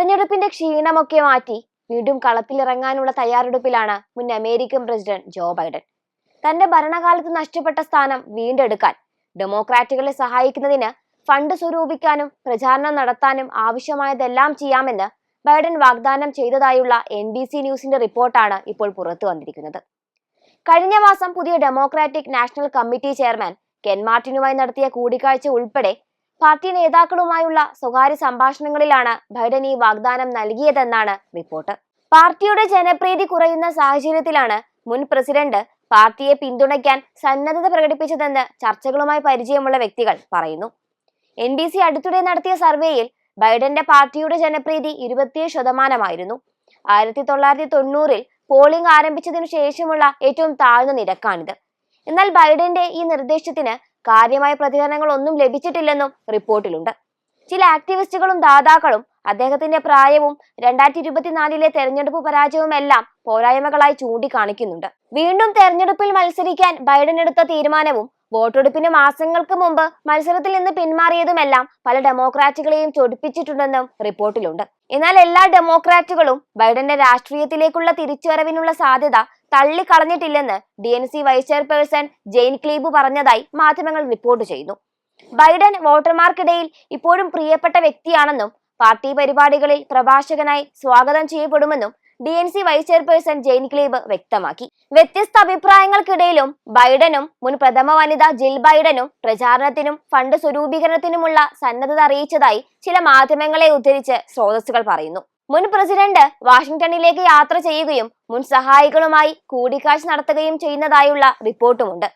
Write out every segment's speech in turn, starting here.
തെരഞ്ഞെടുപ്പിന്റെ ക്ഷീണമൊക്കെ മാറ്റി വീണ്ടും കളത്തിലിറങ്ങാനുള്ള തയ്യാറെടുപ്പിലാണ് മുൻ അമേരിക്കൻ പ്രസിഡന്റ് ജോ ബൈഡൻ. തന്റെ ഭരണകാലത്ത് നഷ്ടപ്പെട്ട സ്ഥാനം വീണ്ടെടുക്കാൻ ഡെമോക്രാറ്റുകളെ സഹായിക്കുന്നതിന് ഫണ്ട് സ്വരൂപിക്കാനും പ്രചാരണം നടത്താനും ആവശ്യമായതെല്ലാം ചെയ്യാമെന്ന് ബൈഡൻ വാഗ്ദാനം ചെയ്തതായുള്ള എൻ ബി സി ന്യൂസിന്റെ റിപ്പോർട്ടാണ് ഇപ്പോൾ പുറത്തു വന്നിരിക്കുന്നത്. കഴിഞ്ഞ മാസം പുതിയ democratic national committee chairman Ken മാർട്ടിനുമായി നടത്തിയ കൂടിക്കാഴ്ച ഉൾപ്പെടെ പാർട്ടി നേതാക്കളുമായുള്ള സ്വകാര്യ സംഭാഷണങ്ങളിലാണ് ബൈഡൻ ഈ വാഗ്ദാനം നൽകിയതെന്നാണ് റിപ്പോർട്ട്. പാർട്ടിയുടെ ജനപ്രീതി കുറയുന്ന സാഹചര്യത്തിലാണ് മുൻ പ്രസിഡന്റ് പാർട്ടിയെ പിന്തുണയ്ക്കാൻ സന്നദ്ധത പ്രകടിപ്പിച്ചതെന്ന് ചർച്ചകളുമായി പരിചയമുള്ള വ്യക്തികൾ പറയുന്നു. എൻ ബി സി അടുത്തിടെ നടത്തിയ സർവേയിൽ ബൈഡന്റെ പാർട്ടിയുടെ ജനപ്രീതി ഇരുപത്തിയേഴ് ശതമാനമായിരുന്നു. ആയിരത്തി തൊള്ളായിരത്തി തൊണ്ണൂറിൽ പോളിംഗ് ആരംഭിച്ചതിനു ശേഷമുള്ള ഏറ്റവും താഴ്ന്ന നിരക്കാണിത്. എന്നാൽ ബൈഡന്റെ ഈ നിർദ്ദേശത്തിന് കാര്യമായ പ്രതികരണങ്ങളൊന്നും ലഭിച്ചിട്ടില്ലെന്നും റിപ്പോർട്ടിലുണ്ട്. ചില ആക്ടിവിസ്റ്റുകളും ദാതാക്കളും അദ്ദേഹത്തിന്റെ പ്രായവും രണ്ടായിരത്തി ഇരുപത്തിനാലിലെ തെരഞ്ഞെടുപ്പ് പരാജയവുമെല്ലാം പോരായ്മകളായി ചൂണ്ടിക്കാണിക്കുന്നുണ്ട്. വീണ്ടും തെരഞ്ഞെടുപ്പിൽ മത്സരിക്കാൻ ബൈഡൻ എടുത്ത തീരുമാനവും വോട്ടെടുപ്പിന് മാസങ്ങൾക്ക് മുമ്പ് മത്സരത്തിൽ നിന്ന് പിന്മാറിയതുമെല്ലാം പല ഡെമോക്രാറ്റുകളെയും ചൊടിപ്പിച്ചിട്ടുണ്ടെന്നും റിപ്പോർട്ടിലുണ്ട്. എന്നാൽ എല്ലാ ഡെമോക്രാറ്റുകളും ബൈഡന്റെ രാഷ്ട്രീയത്തിലേക്കുള്ള തിരിച്ചുവരവിനുള്ള സാധ്യത തള്ളിക്കളഞ്ഞിട്ടില്ലെന്ന് D N C vice chairperson Jane Kleeb പറഞ്ഞതായി മാധ്യമങ്ങൾ റിപ്പോർട്ട് ചെയ്യുന്നു. ബൈഡൻ വോട്ടർമാർക്കിടയിൽ ഇപ്പോഴും പ്രിയപ്പെട്ട വ്യക്തിയാണെന്നും പാർട്ടി പരിപാടികളിൽ പ്രഭാഷകനായി സ്വാഗതം ചെയ്യപ്പെടുമെന്നും D N C vice chairperson Jane Kleeb വ്യക്തമാക്കി. വ്യത്യസ്ത അഭിപ്രായങ്ങൾക്കിടയിലും ബൈഡനും മുൻ പ്രഥമ വനിത ജിൽ ബൈഡനും പ്രചാരണത്തിനും ഫണ്ട് സ്വരൂപീകരണത്തിനുമുള്ള സന്നദ്ധത അറിയിച്ചതായി ചില മാധ്യമങ്ങളെ ഉദ്ധരിച്ച് സ്രോതസ്സുകൾ പറയുന്നു. മുൻ പ്രസിഡന്റ് വാഷിംഗ്ടണിലേക്ക് യാത്ര ചെയ്യുകയും മുൻ സഹായികളുമായി കൂടിക്കാഴ്ച നടത്തുകയും ചെയ്യുന്നതായുള്ള റിപ്പോർട്ടുമുണ്ട്.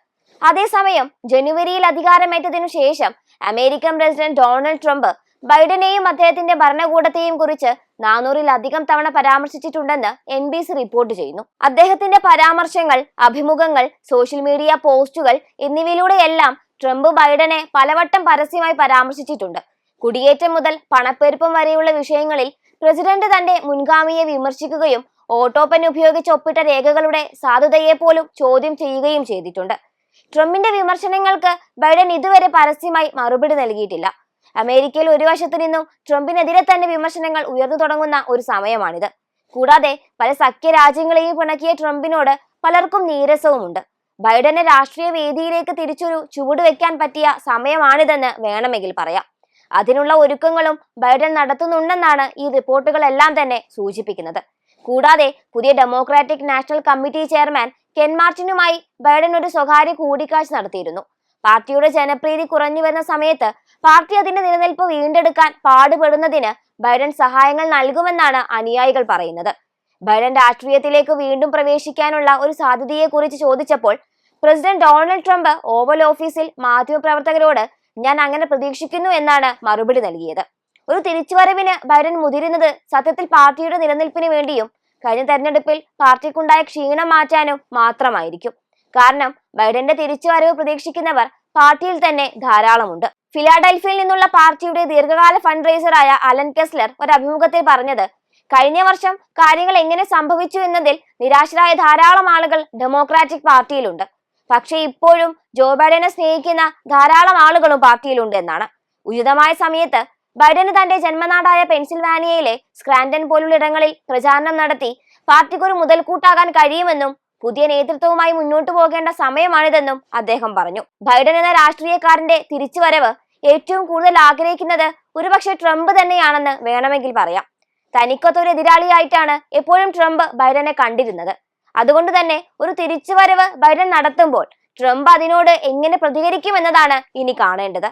അതേസമയം ജനുവരിയിൽ അധികാരമേറ്റതിനു ശേഷം അമേരിക്കൻ പ്രസിഡന്റ് ഡൊണാൾഡ് ട്രംപ് ബൈഡനെയും അദ്ദേഹത്തിന്റെ ഭരണകൂടത്തെയും കുറിച്ച് നാനൂറിലധികം തവണ പരാമർശിച്ചിട്ടുണ്ടെന്ന് എൻ ബി സി റിപ്പോർട്ട് ചെയ്യുന്നു. അദ്ദേഹത്തിന്റെ പരാമർശങ്ങൾ അഭിമുഖങ്ങൾ സോഷ്യൽ മീഡിയ പോസ്റ്റുകൾ എന്നിവയിലൂടെയെല്ലാം ട്രംപ് ബൈഡനെ പലവട്ടം പരസ്യമായി പരാമർശിച്ചിട്ടുണ്ട്. കുടിയേറ്റം മുതൽ പണപ്പെരുപ്പം വരെയുള്ള വിഷയങ്ങളിൽ പ്രസിഡന്റ് തന്റെ മുൻഗാമിയെ വിമർശിക്കുകയും ഓട്ടോപ്പൻ ഉപയോഗിച്ച് ഒപ്പിട്ട രേഖകളുടെ സാധുതയെ പോലും ചോദ്യം ചെയ്യുകയും ചെയ്തിട്ടുണ്ട്. ട്രംപിന്റെ വിമർശനങ്ങൾക്ക് ബൈഡൻ ഇതുവരെ പരസ്യമായി മറുപടി നൽകിയിട്ടില്ല. അമേരിക്കയിൽ ഒരു വശത്തു നിന്നും ട്രംപിനെതിരെ തന്നെ വിമർശനങ്ങൾ ഉയർന്നു തുടങ്ങുന്ന ഒരു സമയമാണിത്. കൂടാതെ പല സഖ്യ രാജ്യങ്ങളെയും പിണക്കിയ ട്രംപിനോട് പലർക്കും നീരസവുമുണ്ട്. ബൈഡനെ രാഷ്ട്രീയ വേദിയിലേക്ക് തിരിച്ചൊരു ചുവട് വെക്കാൻ പറ്റിയ സമയമാണിതെന്ന് വേണമെങ്കിൽ പറയാം. അതിനുള്ള ഒരുക്കങ്ങളും ബൈഡൻ നടത്തുന്നുണ്ടെന്നാണ് ഈ റിപ്പോർട്ടുകളെല്ലാം തന്നെ സൂചിപ്പിക്കുന്നത്. കൂടാതെ പുതിയ democratic national committee chairman Ken മാർട്ടിനുമായി Biden ഒരു സ്വകാര്യ കൂടിക്കാഴ്ച നടത്തിയിരുന്നു. പാർട്ടിയുടെ ജനപ്രീതി കുറഞ്ഞു വരുന്ന സമയത്ത് പാർട്ടി അതിന്റെ നിലനിൽപ്പ് വീണ്ടെടുക്കാൻ പാടുപെടുന്നതിന് ബൈഡൻ സഹായങ്ങൾ നൽകുമെന്നാണ് അനുയായികൾ പറയുന്നത്. ബൈഡൻ രാഷ്ട്രീയത്തിലേക്ക് വീണ്ടും പ്രവേശിക്കാനുള്ള ഒരു സാധ്യതയെക്കുറിച്ച് ചോദിച്ചപ്പോൾ പ്രസിഡന്റ് ഡൊണാൾഡ് ട്രംപ് ഓവൽ ഓഫീസിൽ മാധ്യമപ്രവർത്തകരോട് ഞാൻ അങ്ങനെ പ്രതീക്ഷിക്കുന്നു എന്നാണ് മറുപടി നൽകിയത്. ഒരു തിരിച്ചുവരവിന് ബൈഡൻ മുതിരുന്നത് സത്യത്തിൽ പാർട്ടിയുടെ നിലനിൽപ്പിന് വേണ്ടിയും കഴിഞ്ഞ തെരഞ്ഞെടുപ്പിൽ പാർട്ടിക്കുണ്ടായ ക്ഷീണം മാറ്റാനും മാത്രമായിരിക്കും. കാരണം ബൈഡന്റെ തിരിച്ചുവരവ് പ്രതീക്ഷിക്കുന്നവർ പാർട്ടിയിൽ തന്നെ ധാരാളമുണ്ട്. ഫിലാഡൽഫിയയിൽ നിന്നുള്ള പാർട്ടിയുടെ ദീർഘകാല ഫണ്ട് റേസറായ അലൻ കെസ്ലർ ഒരു അഭിമുഖത്തിൽ പറഞ്ഞത് കഴിഞ്ഞ വർഷം കാര്യങ്ങൾ എങ്ങനെ സംഭവിച്ചു എന്നതിൽ നിരാശരായ ധാരാളം ആളുകൾ ഡെമോക്രാറ്റിക് പാർട്ടിയിലുണ്ട്. പക്ഷേ ഇപ്പോഴും ജോ ബൈഡനെ സ്നേഹിക്കുന്ന ധാരാളം ആളുകളും പാർട്ടിയിലുണ്ട് എന്നാണ്. ഉചിതമായ സമയത്ത് ബൈഡന് തന്റെ ജന്മനാടായ പെൻസിൽവാനിയയിലെ സ്ക്രാൻഡൻ പോലുള്ള ഇടങ്ങളിൽ പ്രചാരണം നടത്തി പാർട്ടിക്കൊരു മുതൽ മുതൽക്കൂട്ടാകാൻ കഴിയുമെന്നും പുതിയ നേതൃത്വവുമായി മുന്നോട്ടു പോകേണ്ട സമയമാണിതെന്നും അദ്ദേഹം പറഞ്ഞു. ബൈഡൻ എന്ന രാഷ്ട്രീയക്കാരന്റെ തിരിച്ചുവരവ് ഏറ്റവും കൂടുതൽ ആഗ്രഹിക്കുന്നത് ഒരുപക്ഷെ ട്രംപ് തന്നെയാണെന്ന് വേണമെങ്കിൽ പറയാം. തനിക്കൊത്തൊരു എതിരാളിയായിട്ടാണ് എപ്പോഴും ട്രംപ് ബൈഡനെ കണ്ടിരുന്നത്. അതുകൊണ്ട് തന്നെ ഒരു തിരിച്ചുവരവ് ബൈഡൻ നടത്തുമ്പോൾ ട്രംപ് അതിനോട് എങ്ങനെ പ്രതികരിക്കും എന്നതാണ് ഇനി കാണേണ്ടത്.